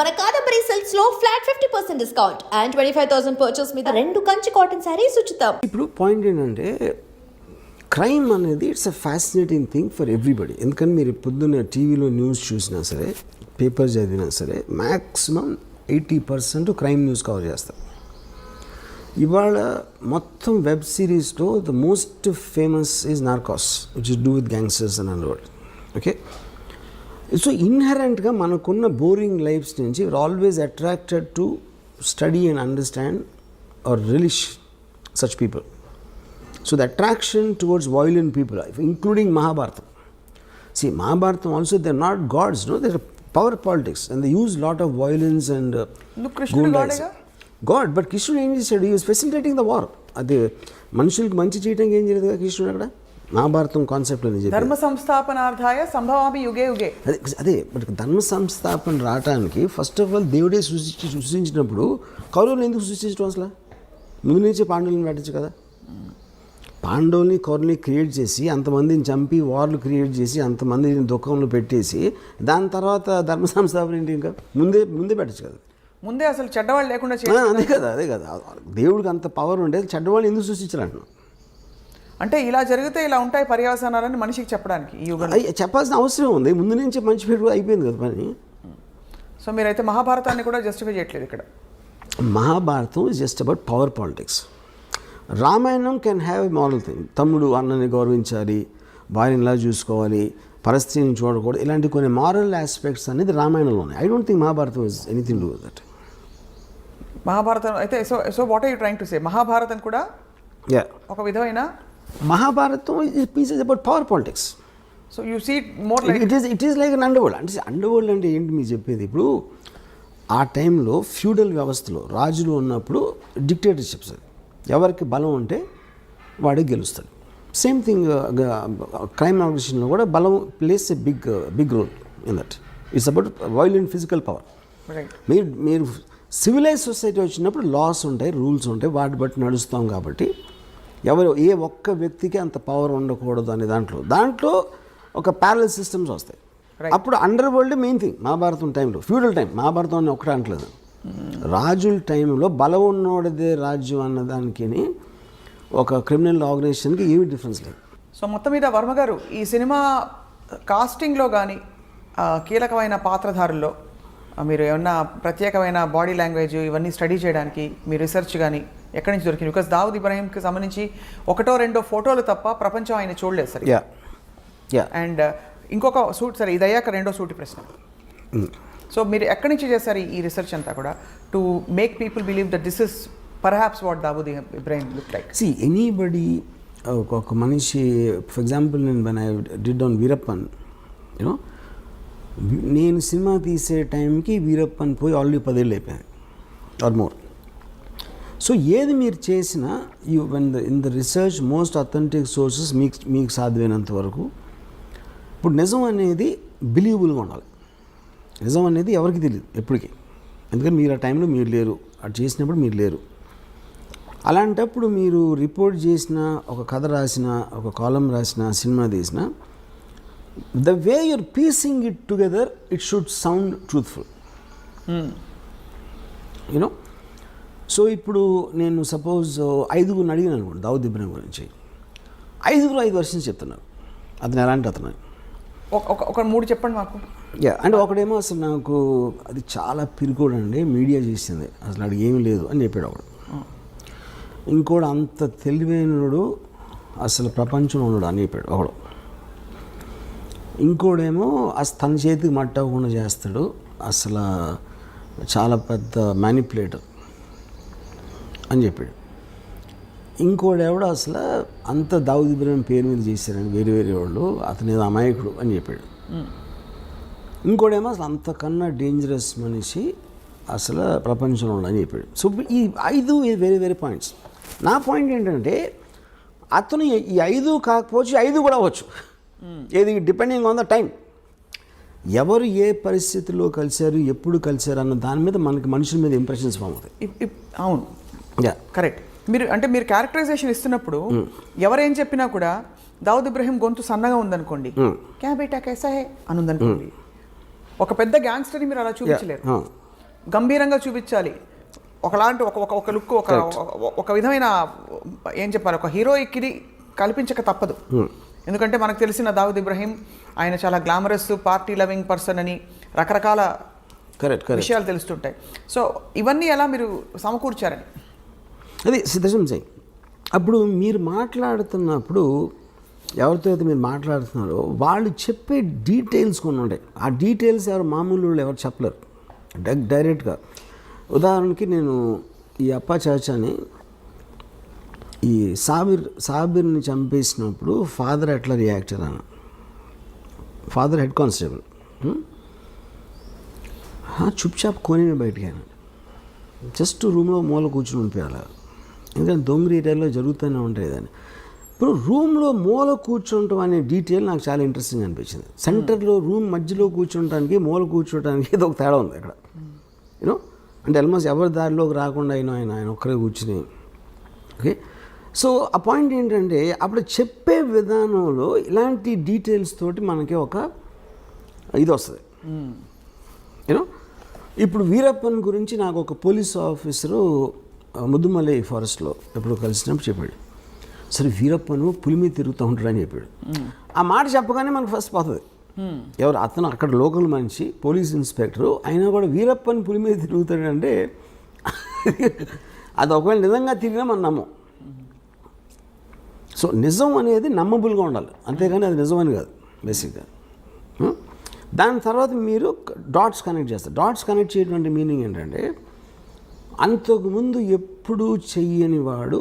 మన Kadambari సెల్స్లో flat fifty percent discount and twenty five thousand purchase మీద రెండు కంచి కాటన్ శారీస్ ఉచితం. ఇప్పుడు పాయింట్ ఏంటంటే క్రైమ్ అనేది it's a fascinating thing for everybody. ఎందుకంటే మీరు పొద్దున్న టీవీలో న్యూస్ చూసినా సరే పేపర్ చదివినా సరే maximum eighty percent crime news cover చేస్తారు. ఇవాళ మొత్తం వెబ్ సిరీస్లో the most famous is Narcos which is do with gangsters అని అన్నవాడు ఓకే సో ఇన్హరెంట్గా మనకున్న బోరింగ్ లైఫ్స్ నుంచి always attracted to study and understand or relish such people so the attraction towards violent people including Mahabharatam see Mahabharatam also they not gods no they power politics and they use lot of violence and? God but కృష్ణుడు ఏం చేశాడు ఈ facilitating the war అది మనుషులకి మంచి చేయడానికి ఏం చేయలేదు కదా కృష్ణుడు అక్కడ మహాభారతం కాన్సెప్ట్ అని చెప్పి ధర్మ సంస్థాపనార్థాయ సంభవామి యుగే యుగే. అదే ధర్మ సంస్థాపన రావటానికి ఫస్ట్ ఆఫ్ ఆల్ దేవుడే సృష్టించి సృష్టించినప్పుడు కౌరవులు ఎందుకు సృష్టించడం అసలు? ముందు నుంచే పాండవులను పెట్టచ్చు కదా. పాండవుల్ని కౌరవుల్ని క్రియేట్ చేసి అంతమందిని చంపి వార్లు క్రియేట్ చేసి అంతమందిని దుఃఖంలో పెట్టేసి దాని తర్వాత ధర్మ సంస్థాపన ఏంటి ఇంకా? ముందే ముందే పెట్టచ్చు కదా. ముందే అసలు చెడ్డవాళ్ళు లేకుండా అదే కదా. అదే కదా. దేవుడికి అంత పవర్ ఉంటే చెడ్డవాళ్ళు ఎందుకు సృష్టించాలంటున్నాను అంటే ఇలా జరిగితే ఇలా ఉంటాయి పర్యవసానాలని మనిషికి చెప్పడానికి ఈ చెప్పాల్సిన అవసరం ఉంది. ముందు నుంచే మంచి పేరు అయిపోయింది కదా పని. సో మీరైతే మహాభారతాన్ని కూడా జస్టిఫై చేయట్లేదు ఇక్కడ. Mahabharatam is just about power politics Ramayanam can have a moral thing తమ్ముడు అన్నని గౌరవించాలి భార్యని ఇలా చూసుకోవాలి పరిస్థితిని చూడకూడదు. ఇలాంటి కొన్ని మారల్ ఆస్పెక్ట్స్ అనేది రామాయణంలో ఉన్నాయి. I don't think Mahabharatam is anything do that Mahabharatam అయితే so so what are you trying to say Mahabharatam కూడా యా ఒక విధమైన Mahabharatam piece is about power politics so you see more like it is it is like an underworld అంటే underworld అంటే ఏంటి మీరు చెప్పేది? ఇప్పుడు ఆ టైంలో ఫ్యూడల్ వ్యవస్థలో రాజులు ఉన్నప్పుడు డిక్టేటర్షిప్స్ అది. ఎవరికి బలం ఉంటే వాడే గెలుస్తాడు. సేమ్ థింగ్ క్రైమ్ ఆర్గనైజేషన్లో కూడా బలం plays a big big role in that it's about violent physical power మీరు మీరు సివిలైజ్ సొసైటీ వచ్చినప్పుడు లాస్ ఉంటాయి రూల్స్ ఉంటాయి వాటి బట్టి నడుస్తాం కాబట్టి ఎవరు ఏ ఒక్క వ్యక్తికి అంత పవర్ ఉండకూడదు అనే దాంట్లో. దాంట్లో ఒక ప్యారల్ సిస్టమ్స్ వస్తాయి. అప్పుడు under world main thing Mahabharatam టైంలో ఫ్యూడల్ టైం మహాభారతం అని ఒకటే అంటలేదు రాజుల టైంలో బలం ఉన్నోడిదే రాజ్యం అన్న దానికి ఒక క్రిమినల్ ఆర్గనైజేషన్కి ఏమి డిఫరెన్స్ లేదు. సో మొత్తం మీద వర్మ గారు ఈ సినిమా కాస్టింగ్లో కానీ కీలకమైన పాత్రధారుల్లో మీరు ఏమన్నా ప్రత్యేకమైన బాడీ లాంగ్వేజ్ ఇవన్నీ స్టడీ చేయడానికి మీ రీసెర్చ్ కానీ ఎక్కడి నుంచి దొరికింది? బికాస్ దావుద్ ఇబ్రాహీంకి సంబంధించి ఒకటో రెండో ఫోటోలు తప్ప ప్రపంచం ఆయన చూడలేదు సరే యా యా అండ్ ఇంకొక సూట్ సరే ఇది అయ్యాక రెండో సూటి ప్రశ్న. సో మీరు ఎక్కడి నుంచి చేశారు ఈ రీసెర్చ్ అంతా కూడా? To make people believe that this is perhaps what Dawood Ibrahim look like see anybody ఒక ఒక మనిషి ఫర్ ఎగ్జాంపుల్ నేను one I did on Veerappan you know నేను సినిమా తీసే టైంకి వీరప్పని పోయి ఆల్రెడీ పదేళ్ళు అయిపోయాను ఆర్ మోర్. సో ఏది మీరు చేసినా you when the in the research most authentic sources మీకు మీకు సాధ్యమైనంత వరకు. ఇప్పుడు నిజం అనేది బిలీవబుల్గా ఉండాలి. నిజం అనేది ఎవరికి తెలియదు ఎప్పటికీ. ఎందుకంటే మీరు ఆ టైంలో మీరు లేరు అది చేసినప్పుడు మీరు లేరు. అలాంటప్పుడు మీరు రిపోర్ట్ చేసిన ఒక కథ రాసిన ఒక కాలం రాసిన సినిమా తీసిన the way your piecing it together it should sound truthful you know so ఇప్పుడు నేను సపోజ్ ఐదుగురిని అడిగిన అనుకోండి దావుద్ ఇబ్రాహిం గురించి. ఐదుగురు ఐదు వర్షన్స్ చెప్తున్నారు. అతను ఎలాంటి అతను? ఒక మూడు చెప్పండి మాకు. యా అంటే ఒకడేమో అసలు నాకు అది చాలా పిరికోడు అండి మీడియా చేసింది. అసలు అది ఏమీ లేదు అని చెప్పాడు ఒకడు. ఇంకోడు అంత తెలివైనడు అసలు ప్రపంచంలో ఉన్నాడు అని చెప్పాడు ఒకడు. ఇంకోడేమో అసలు తన చేతికి మట్టకుండా చేస్తాడు. అసలు చాలా పెద్ద మ్యానిపులేటర్ అని చెప్పాడు. ఇంకోడెవడో అసలు అంత దావుద్ ఇబ్రాహిం పేరు మీద చేశారని వేరే వేరే వాళ్ళు. అతని ఏదో అమాయకుడు అని చెప్పాడు. ఇంకోడేమో అసలు అంతకన్నా డేంజరస్ మనిషి అసలు ప్రపంచంలో ఉండని చెప్పాడు. సో ఈ ఐదు వేరే వేరే పాయింట్స్ నా పాయింట్ ఏంటంటే అతను ఈ ఐదు కాకపోవచ్చు ఐదు కూడా అవ్వచ్చు. ఏది డిపెండింగ్ ఆన్ ద టైం ఎవరు ఏ పరిస్థితిలో కలిశారు ఎప్పుడు కలిశారు అన్న దాని మీద మనకి మనుషుల మీద ఇంప్రెషన్స్ ఫామ్ అవుతాయి. అవును. యా కరెక్ట్ మీరు అంటే మీరు క్యారెక్టరైజేషన్ ఇస్తున్నప్పుడు ఎవరేం చెప్పినా కూడా దావుద్ ఇబ్రహీం గొంతు సన్నగా ఉందనుకోండి. క్యా బేటా కైసా హే? అని ఉందనుకోండి ఒక పెద్ద గ్యాంగ్స్టర్ మీరు అలా చూపించలేరు. గంభీరంగా చూపించాలి. ఒకలాంటి ఒక ఒక లుక్ ఒక ఒక- విధమైన ఏం చెప్పాలి ఒక హీరోయిక్ని కల్పించక తప్పదు. ఎందుకంటే మనకు తెలిసిన దావుద్ ఇబ్రహీం ఆయన చాలా గ్లామరస్ పార్టీ లవింగ్ పర్సన్ అని రకరకాల కరెక్ట్ కరెక్ట్ విషయాలు తెలుస్తుంటాయి. సో ఇవన్నీ ఎలా మీరు సమకూర్చారని? అది సిద్ధం సింగ్ అప్పుడు మీరు మాట్లాడుతున్నప్పుడు ఎవరితో అయితే మీరు మాట్లాడుతున్నారో వాళ్ళు చెప్పే డీటెయిల్స్ కొన్ని ఉంటాయి. ఆ డీటెయిల్స్ ఎవరు మామూలు వాళ్ళు ఎవరు చెప్పలేరు. డైరెక్ట్గా ఉదాహరణకి నేను ఈ అప్పా చాచాని ఈ సాబిర్ సాబిర్ని చంపేసినప్పుడు ఫాదర్ ఎట్లా రియాక్ట్ అయ్యాను ఫాదర్ హెడ్ కానిస్టేబుల్. చుప్చాప్ కొని బయటికి ఆయన. జస్ట్ రూమ్లో మూల కూర్చుని ఉండిపోయాలి. ఎందుకంటే దొంగ ఏరియాలో జరుగుతూనే ఉంటాయి దాన్ని. ఇప్పుడు రూమ్లో మూల కూర్చుంటాం అనే డీటెయిల్ నాకు చాలా ఇంట్రెస్టింగ్ అనిపించింది. సెంటర్లో రూమ్ మధ్యలో కూర్చుంటానికి మూల కూర్చోటానికి ఏదో ఒక తేడా ఉంది అక్కడ. యూనో అంటే ఆల్మోస్ట్ ఎవరి దారిలోకి రాకుండా అయినా ఆయన ఆయన ఒక్కరే కూర్చుని. ఓకే సో ఆ పాయింట్ ఏంటంటే అప్పుడు చెప్పే విధానంలో ఇలాంటి డీటెయిల్స్ తోటి మనకి ఒక ఇది వస్తుంది. యూనో? ఇప్పుడు వీరప్పన్ గురించి నాకు ఒక పోలీస్ ఆఫీసరు ముద్దుమలై ఫారెస్ట్లో ఎప్పుడు కలిసినప్పుడు చెప్పాడు. సరే వీరప్పను పులి మీద తిరుగుతూ ఉంటాడు అని చెప్పాడు. ఆ మాట చెప్పగానే మనకు ఫస్ట్ పోతుంది. ఎవరు? అతను అక్కడ లోకల్ మనిషి పోలీస్ ఇన్స్పెక్టరు. అయినా కూడా వీరప్పన్ పులి మీద తిరుగుతాడంటే అది ఒకవేళ నిజంగా తిరిగినా మనం నమ్మం. సో నిజం అనేది నమ్మబుల్గా ఉండాలి. అంతేగాని అది నిజం అని కాదు బేసిక్గా. దాని తర్వాత మీరు డాట్స్ కనెక్ట్ చేస్తారు. డాట్స్ కనెక్ట్ చేయటువంటి మీనింగ్ ఏంటంటే అంతకుముందు ఎప్పుడూ చెయ్యని వాడు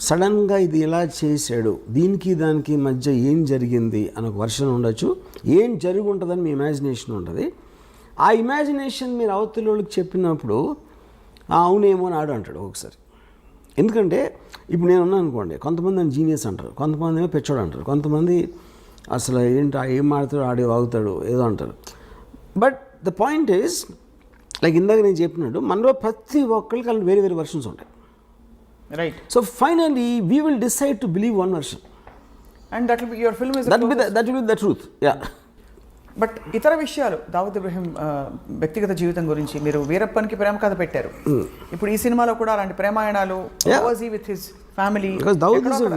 సడన్గా ఇది ఎలా చేశాడు దీనికి దానికి మధ్య ఏం జరిగింది అని ఒక వర్షన్ ఉండొచ్చు. ఏం జరిగి ఉంటుందని మీ ఇమాజినేషన్ ఉంటుంది. ఆ ఇమాజినేషన్ మీరు అవతల వాళ్ళకి చెప్పినప్పుడు అవునేమో అని ఆడు అంటాడు ఒకసారి. ఎందుకంటే ఇప్పుడు నేను ఉన్నాను అనుకోండి కొంతమంది నన్ను జీనియస్ అంటారు కొంతమంది ఏమో పెచ్చోడు అంటారు కొంతమంది అసలు ఏంటి ఏం ఆడుతాడు ఆడే వాగుతాడు ఏదో అంటారు. But the point is like ఇందాక నేను చెప్పినట్టు మనలో ప్రతి ఒక్కరికి అలా వేరే వేరే వర్షన్స్ ఉంటాయి. Right so finally we will decide to believe one version and that your film is that that will the truth yeah but ఇతర విషయాలు దావుద్ ఇబ్రహీం వ్యక్తిగత జీవితం గురించి మీరు వీరప్పనికి ప్రేమ కథ పెట్టారు. ఇప్పుడు ఈ సినిమాలో కూడా అలాంటి ప్రేమాయణాలు. With his family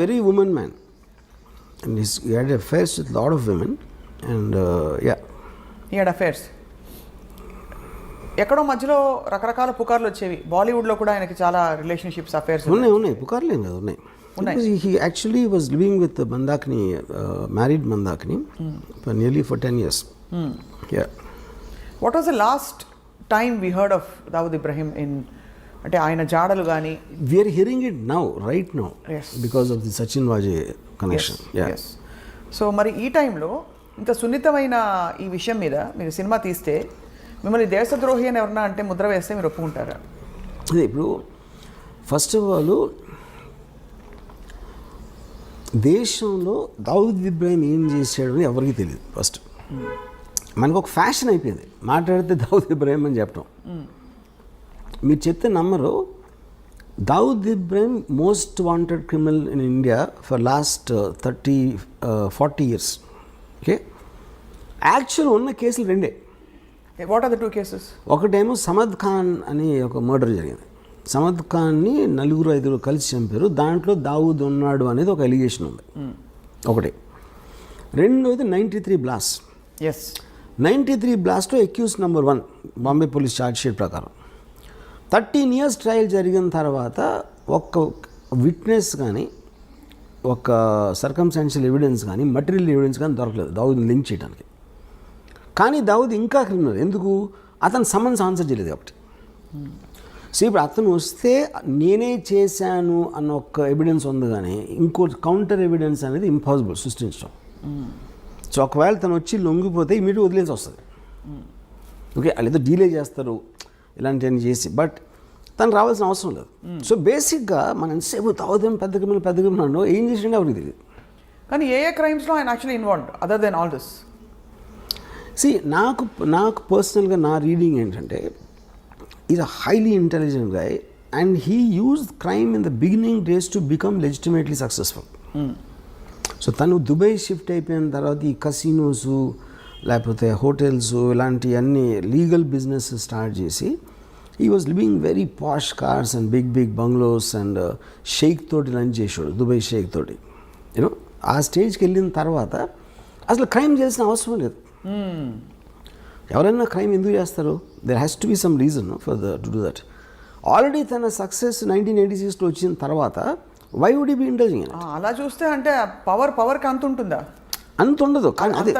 very women man and his had a face with lot of women and yeah affairs ఎక్కడో మధ్యలో రకరకాల పుకార్లు వచ్చేవి. బాలీవుడ్లో కూడా ఆయనకి చాలా రిలేషన్షిప్స్ అఫేర్స్ ఉన్నాయి ఉన్నాయి. పుకార్లేం కదా ఉన్నాయి. ఉన్నాయి. He actually was living with Mandakini married Mandakini for nearly for ten years yeah what was the last time we heard of Dawood Ibrahim in అంటే ఆయన జాడలు కానీ we are hearing it now right now Yes. Because of the Sachin Waze connection so మరి ఈ టైంలో ఇంత సున్నితమైన ఈ విషయం మీద మీరు సినిమా తీస్తే మిమ్మల్ని దేశద్రోహి అని ఎవరన్నా అంటే ముద్ర వేస్తే మీరు ఒప్పుకుంటారా? అదే ఇప్పుడు ఫస్ట్ ఆఫ్ ఆల్ దేశంలో దావుద్ ఇబ్రాహిం ఏం చేశాడు అని ఎవరికి తెలియదు ఫస్ట్. మనకు ఒక ఫ్యాషన్ అయిపోయింది. మాట్లాడితే దావుద్ ఇబ్రాహిం అని చెప్పడం మీరు చెప్తే నమ్మరు. Dawood Ibrahim most wanted criminal in India for last thirty forty years. Okay? Actual ఉన్న కేసులు రెండే. What are the two cases ఒకటేమో సమద్ ఖాన్ అని ఒక మర్డర్ జరిగింది. సమద్ ఖాన్ని నలుగురు ఐదుగురు కలిసి చంపారు. దాంట్లో దావూద్ ఉన్నాడు అనేది ఒక ఎలిగేషన్ ఉంది. ఒకటి. రెండోది ninety three blasts ninety three బ్లాస్ట్లో accuse number one Bombay police sheet ప్రకారం. థర్టీన్ ఇయర్స్ ట్రయల్ జరిగిన తర్వాత ఒక్క విట్నెస్ కానీ ఒక సర్కమ్స్టాన్షియల్ ఎవిడెన్స్ కానీ మటీరియల్ ఎవిడెన్స్ కానీ దొరకలేదు. దావుద్ని లింక్ చేయడానికి కానీ దావుద్ ఇంకా క్రిమినల్ ఎందుకు? అతను సమన్స్ ఆన్సర్ చేయలేదు కాబట్టి. సో ఇప్పుడు అతను వస్తే నేనే చేశాను అన్న ఒక ఎవిడెన్స్ ఉంది కానీ ఇంకో కౌంటర్ ఎవిడెన్స్ అనేది ఇంపాసిబుల్ సృష్టించడం. సో ఒకవేళ తను వచ్చి లొంగిపోతే ఇమీడియట్ వదిలేసి వస్తుంది. ఓకే వాళ్ళు ఏదో డీలే చేస్తారు ఇలాంటివన్నీ చేసి బట్ తను రావాల్సిన అవసరం లేదు. సో బేసిక్గా మనం ఎంతసేపు తాగుతాం పెద్ద క్రిమినల్ పెద్ద క్రిమినల్ ఏం చేసిండే ఎవరికి తెలియదు. కానీ ఏ ఏ క్రైమ్స్లో ఆయన actually involved other than all this see నాకు నాకు పర్సనల్గా నా రీడింగ్ ఏంటంటే is a highly intelligent guy and he use crime in the beginning days to become legitimately successful so తను దుబాయ్ షిఫ్ట్ అయిపోయిన తర్వాత ఈ కసినోస్ లేకపోతే హోటల్స్ ఇలాంటివన్నీ లీగల్ బిజినెస్ స్టార్ట్ చేసి ఈ was living very posh cars and big big bungalows and sheikh తోటి lunch చేసాడు దుబాయ్ షేక్ తోటి. యూనో ఆ స్టేజ్కి వెళ్ళిన తర్వాత అసలు క్రైమ్ చేసిన అవసరం లేదు. ఎవరైనా క్రైమ్ ఎందుకు చేస్తారు? There has to be some reason for the to do that already తన సక్సెస్ నైన్టీన్ ఎయిటీ సిక్స్లో వచ్చిన తర్వాత వై వుడ్ బి ఇండల్జింగ్ అలా చూస్తే అంటే పవర్ పవర్కి అంత ఉంటుందా? అంత ఉండదు. కానీ అదే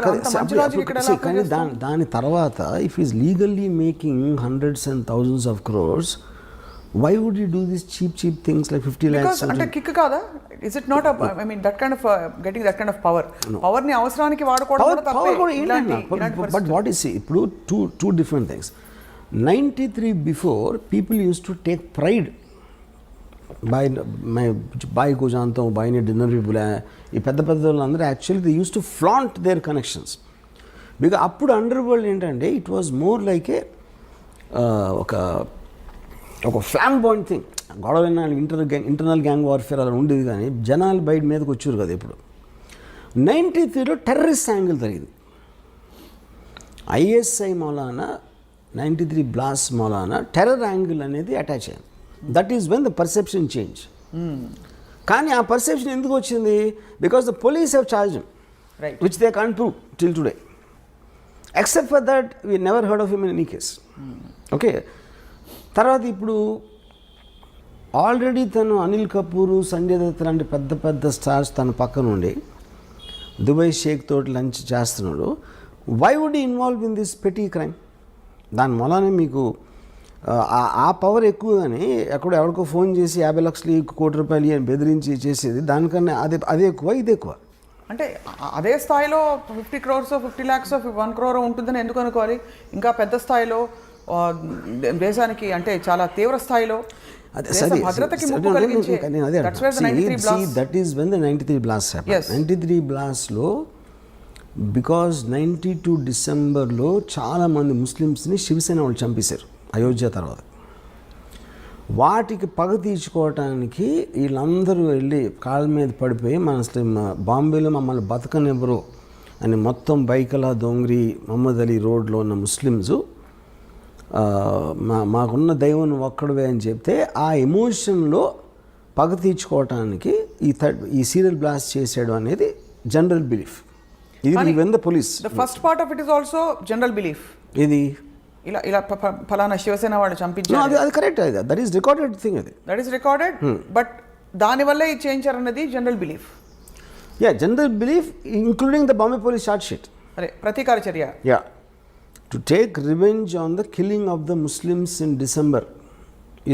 కానీ దాని దాని తర్వాత if is legally making hundreds and thousands of crores why would you do this cheap cheap things like fifty lakhs అంటే కిక్ కాదా? Is it not I mean that kind of getting that kind of power పవర్ని అవసరానికి వాడుకోవడం but. What is ఇప్పుడు two two different things ninety three before people use to take pride. Boy my boy కూజాంతం బాయ్ని dinner people ఈ పెద్ద పెద్ద వాళ్ళందరూ actually they use to flaunt their connections. Because అప్పుడు అండర్ వరల్డ్ ఏంటంటే it was more like a ఒక ఒక flamboyant thing. గొడవ inter gang internal gang warfare అలా ఉండేది కానీ జనాలు బయట మీదకి వచ్చారు కదా ఇప్పుడు. నైంటీ త్రీలో టెర్రరిస్ట్ యాంగిల్ జరిగింది. ISI Maulana ninety three blast Maulana terror angle అనేది అటాచ్ అయ్యింది that is when the perception change కానీ ఆ పర్సెప్షన్ ఎందుకు వచ్చింది? Because the police have charge. Which they can prove till today except for that we never heard of him in any case okay తర్వాత ఇప్పుడు already తను అనిల్ కపూర్ సంజయ్ దత్ లాంటి పెద్ద పెద్ద స్టార్స్ తన పక్కన ఉండి దుబాయ్ షేక్ తోటి లంచ్ చేస్తున్నాడు. Why would involve in this petty crime దాని మూలానే మీకు ఆ, పవర్ ఎక్కువ కానీ ఎక్కడో ఎవరికో ఫోన్ చేసి యాభై లక్షలు కోటి రూపాయలు అని బెదిరించి చేసేది దానికన్నా అదే అదే ఎక్కువ ఇది ఎక్కువ. అంటే అదే స్థాయిలో fifty crores fifty lakhs one crore ఉంటుందని ఎందుకు అనుకోవాలి? ఇంకా పెద్ద స్థాయిలో దేశానికి అంటే చాలా తీవ్ర స్థాయిలో అదే దేశ సరే భద్రతకి ముప్పు కలిగించే నేను అదే That's where the 93 blast- that is when the ninety three blast. Ninety three బ్లాస్ట్లో because ninety two డిసెంబర్లో చాలామంది ముస్లిమ్స్ని శివసేన వాళ్ళు చంపేశారు అయోధ్య తర్వాత. వాటికి పగ తీర్చుకోవటానికి వీళ్ళందరూ వెళ్ళి కాళ్ళ మీద పడిపోయి మన మా- బాంబేలో మమ్మల్ని బతకనివ్వరు అని మొత్తం బైకలా దొంగరి మహమ్మద్ అలీ రోడ్లో ఉన్న ముస్లిమ్స్ మా మాకున్న దైవం ఒక్కడవే అని చెప్తే ఆ ఎమోషన్లో పగ తీర్చుకోవటానికి ఈ థర్డ్ ఈ సీరియల్ బ్లాస్ట్ చేసాడు అనేది జనరల్ బిలీఫ్. ఇది when the police the first part of it is also general belief ఇది ఇలా ఇలా ఫలానా శివసేన వాళ్ళు చంపించారు అది అది కరెక్ట్ అది దట్ ఈస్ రికార్డెడ్ థింగ్ అది. దట్ ఈస్ రికార్డెడ్ బట్ దానివల్లే ఇది చేయించారన్నది general belief yeah general belief including the Bombay police short sheet అరే ప్రతీకార చర్య. Yeah to take revenge on the killing of the Muslims in December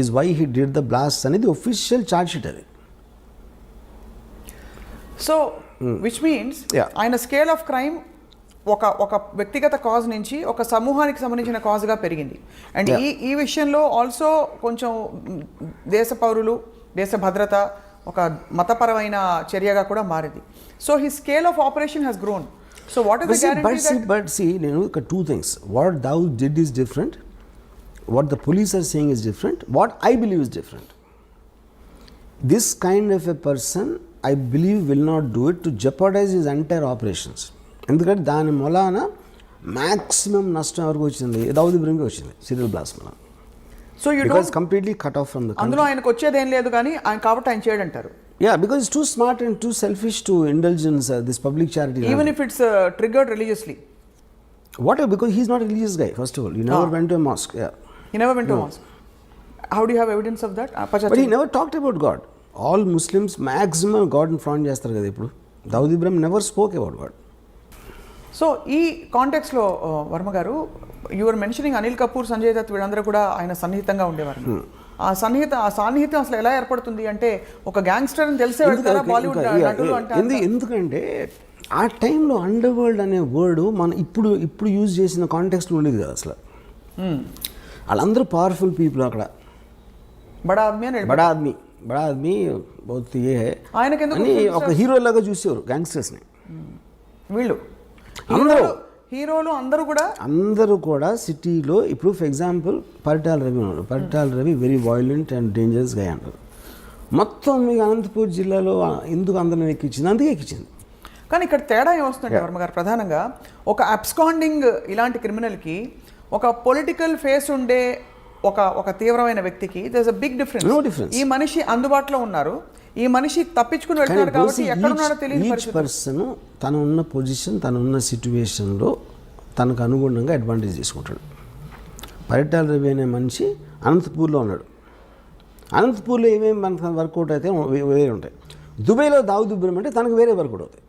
is why he did the blast అనేది official charge sheet అది. So which means Yeah. ఆయన scale of crime ఒక ఒక వ్యక్తిగత cause నుంచి ఒక సమూహానికి సంబంధించిన కాజ్గా పెరిగింది. అండ్. ఈ ఈ విషయంలో ఆల్సో కొంచెం దేశ పౌరులు దేశ భద్రత ఒక మతపరమైన చర్యగా కూడా మారింది. So he scale of operation has grown so what is see, but see, నేను ఇక్కడ two things what Dawood did is different what the police are saying is different what I believe is different this kind of a person I believe will not do it to jeopardize his entire operations ఎందుకంటే దాని మూలాన maximum నష్టం ఎవరికి వచ్చింది? దౌద్ ఇబ్రహీంకి వచ్చింది serial blast మూల so you don't completely cut off from the అందులో ఆయనకు వచ్చేది ఏం లేదు కానీ ఆయన కాబట్టి ఆయన చేయడంటారు. Yeah because it's too smart and too selfish to intelligence this public charity even if it's triggered religiously what because he's not religious guy first of all you never went to mosque yeah he never went to mosque how do have evidence of that but he never talked about God all Muslims maximum గాడ్ని front చేస్తారు కదా ఇప్పుడు. Dawood Ibrahim never spoke about God so ఈ కాంటెక్స్లో Varma garu your mentioning Anil Kapoor Sanjay Dutt వీళ్ళందరూ కూడా ఆయన సన్నిహితంగా ఉండేవారు. ఆ సన్నిహిత ఆ సాన్నిహిత్యం అసలు ఎలా ఏర్పడుతుంది అంటే ఒక గ్యాంగ్స్టర్ అని తెలిసే బాలీవుడ్ ఎందుకంటే ఆ టైంలో అండర్ వరల్డ్ అనే వర్డ్ మన ఇప్పుడు ఇప్పుడు యూజ్ చేసిన కాంటెక్స్ట్ ఉండేది కదా అసలు. వాళ్ళందరూ పవర్ఫుల్ పీపుల్ అక్కడ. బడా ఆద్మీ అని బడా ఆద్మీ. బడా ఆద్మీ బహుత్ ఏ ఆయనకి అని ఒక హీరో లాగా చూసేవారు గ్యాంగ్స్టర్స్ని. వీళ్ళు. అందరూ. హీరోలు- అందరూ కూడా అందరూ కూడా సిటీలో ఇప్పుడు ఫర్ ఎగ్జాంపుల్ పరిటాల రవి ఉన్నాడు. Paritala Ravi very violent and డేంజరస్గా అంటారు. మొత్తం మీకు అనంతపూర్ జిల్లాలో ఎందుకు అందరిని ఎక్కించింది? అందుకే ఎక్కించింది. కానీ ఇక్కడ తేడా ఏమొస్తుందంటే వర్మ గారు ప్రధానంగా ఒక అబ్స్కాండింగ్ ఇలాంటి క్రిమినల్కి ఒక పొలిటికల్ ఫేస్ ఉండే ఒక ఒక తీవ్రమైన వ్యక్తికి దర్ అ బిగ్ డిఫరెన్స్. ఈ మనిషి అందుబాటులో ఉన్నారు. ఈ మనిషి తప్పించుకుని వెళ్తున్నాడు కాబట్టి ఎక్కడున్నాడో తెలియని ఈచ్ పరిస్థితి పర్సన్ తను ఉన్న పొజిషన్ తను ఉన్న సిచ్యువేషన్లో తనకు అనుగుణంగా అడ్వాంటేజ్ తీసుకుంటాడు పరిటాల రవి అనే మనిషి అనంతపూర్లో ఉన్నాడు. అనంతపూర్లో ఏమేమి మనకు వర్కౌట్ అయితే వేరే ఉంటాయి. దుబాయ్లో దావు దుబ్బరం అంటే తనకు వేరే వర్కౌట్ అవుతాయి.